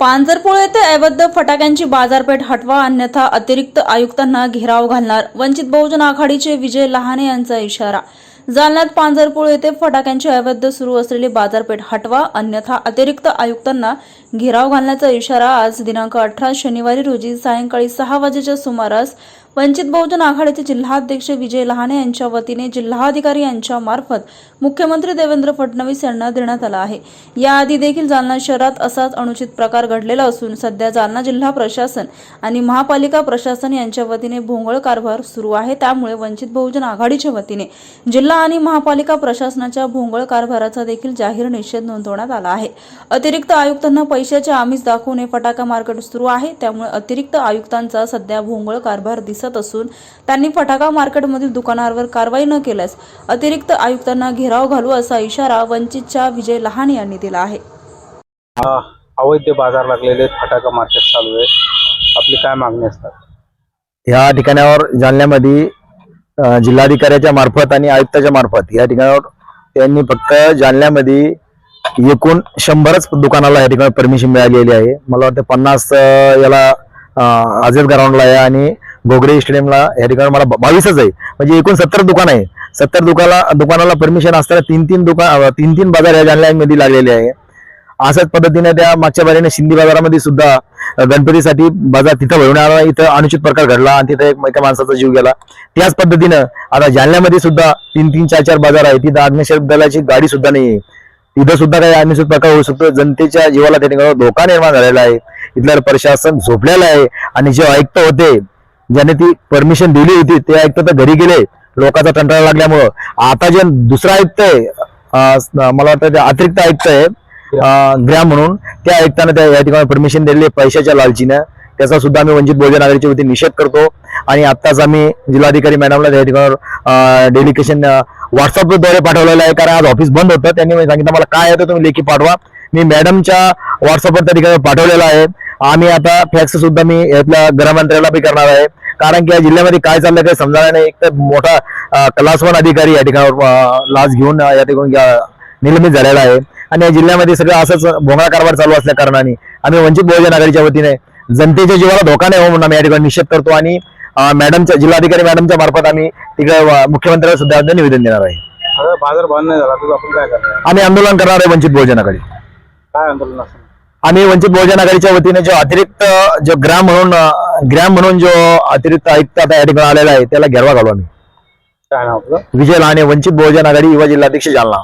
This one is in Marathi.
पांजरपोळ येथे अवैध फटाक्यांची बाजारपेठ हटवा अन्यथा अतिरिक्त आयुक्तांना घेराव घालणार वंचित बहुजन आघाडीचे विजय लहाने यांचा इशारा. जालन्यात पांजरपोळ येथे फटाक्यांची अवैध सुरू असलेली बाजारपेठ हटवा अन्यथा अतिरिक्त आयुक्तांना घेराव घालण्याचा इशारा आज दिनांक अठरा शनिवारी रोजी सायंकाळी सहा वाजेच्या सुमारास वंचित बहुजन आघाडीचे जिल्हाध्यक्ष विजय लहाने यांच्या वतीने जिल्हाधिकारी यांच्या मार्फत मुख्यमंत्री देवेंद्र फडणवीस यांना देण्यात आला आहे. याआधी देखील जालना शहरात असाच अनुचित प्रकार घडलेला असून सध्या जालना जिल्हा प्रशासन आणि महापालिका प्रशासन यांच्या वतीने भोंगळ कारभार सुरू आहे. त्यामुळे वंचित बहुजन आघाडीच्या वतीने जिल्हा आणि महापालिका प्रशासनाच्या भोंगळ कारभाराचा देखील जाहीर निषेध नोंदवण्यात आला आहे. अतिरिक्त आयुक्तांना पैशाचे आमिष दाखवून हे फटाका मार्केट सुरू आहे. त्यामुळे अतिरिक्त आयुक्तांचा सध्या भोंगळ कारभार दिसत असून त्यांनी फटाका मार्केटमधील दुकानावर कारवाई न केल्यास अतिरिक्त आयुक्तांना घेराव घालू असा इशारा वंचितच्या विजय लहाने यांनी दिला आहे. अवैध बाजार लागलेले फटाका मार्केट चालू आहे. आपली काय मागणी असतात? ह्या ठिकाणावर जालन्यामध्ये जिल्हाधिकाऱ्याच्या मार्फत आणि आयुक्ताच्या मार्फत या ठिकाणावर त्यांनी फक्त जालन्यामध्ये एकूण शंभरच दुकानाला या ठिकाणी परमिशन मिळालेली आहे. मला वाटतं पन्नास याला आझाद ग्राउंडला आहे आणि गोगरे स्टेडियमला या ठिकाणी मला बावीसच आहे. म्हणजे एकूण सत्तर दुकान आहे. सत्तर दुकाना दुकानाला परमिशन असताना तीन तीन दुकान तीन तीन बाजार या जालन्यामध्ये लागलेले आहे. अशाच पद्धतीने त्या मागच्या बारीने शिंदी बाजारामध्ये सुद्धा गणपतीसाठी बाजार तिथं भरवण्यात आला. इथं अनुचित प्रकार घडला आणि तिथं एक एका माणसाचा जीव गेला. त्याच पद्धतीनं आता जालन्यामध्ये सुद्धा तीन तीन चार चार बाजार आहे तिथं अग्निशमन दलाची गाडी सुद्धा नाही तिथं सुद्धा काही अनुचित प्रकार होऊ शकतो. जनतेच्या जीवाला त्या ठिकाणी धोका निर्माण झालेला आहे. इथलं प्रशासन झोपलेलं आहे. आणि जे ऐकतं होते ज्याने ती परमिशन दिली होती ते आयुक्त तर घरी गेले. लोकांचा कंटाळा लागल्यामुळं. आता जे दुसरा आयुक्त आहे मला वाटतं ते अतिरिक्त आयुक्त आहे ग्रॅम ग्राम म्हणून त्या आयुक्तानं त्या या ठिकाणी परमिशन दिलेली आहे पैशाच्या लालचीनं. त्याचा सुद्धा आम्ही वंचित बहुजन आघाडीच्या वतीने निषेध करतो. आणि आत्ताच आम्ही जिल्हाधिकारी मॅडमला त्या ठिकाणावर डेलिकेशन व्हॉट्सअपद्वारे पाठवलेलं आहे. कारण आज ऑफिस बंद होतं. त्यांनी म्हणजे सांगितलं मला काय येतं तुम्ही लेखी पाठवा. मी मॅडमच्या व्हॉट्सअपवर त्या ठिकाणी पाठवलेलं आहे. आम्ही आता फॅक्स सुद्धा मी यातल्या गृहमंत्र्याला बी करणार आहे. कारण की या जिल्ह्यामध्ये काय चाललंय काही समजायला नाही. एक तर मोठा क्लास वन अधिकारी या ठिकाणावर लाच घेऊन या ठिकाणी निलंबित झालेला आहे. आणि या जिल्ह्यामध्ये सगळं असंच भोंगळा कारभार चालू असल्या कारणाने आम्ही वंचित बहुजन आघाडीच्या वतीने जनतेच्या जीवाला धोका नाही हो म्हणून आम्ही या ठिकाणी निषेध करतो आणि मॅडमच्या जिल्हाधिकारी मॅडमच्या मार्फत आम्ही तिकडे अं, मुख्यमंत्र्याला सुद्धा निवेदन देणार आहे. बाजार बंद नाही झाला तर आपण काय करणार? आम्ही आंदोलन करणार आहे वंचित बहुजन आघाडी. काय आंदोलन आम्ही वंचित बहुजन आघाडीच्या वतीने जो अतिरिक्त जो ग्राम म्हणून ग्राम म्हणून जो अतिरिक्त आयुक्त आता या ठिकाणी आलेला आहे त्याला घेरवा घालू आम्ही. काय नाव आपलं? विजय लहाने वंचित बहुजन आघाडी युवा जिल्हाध्यक्ष जालना.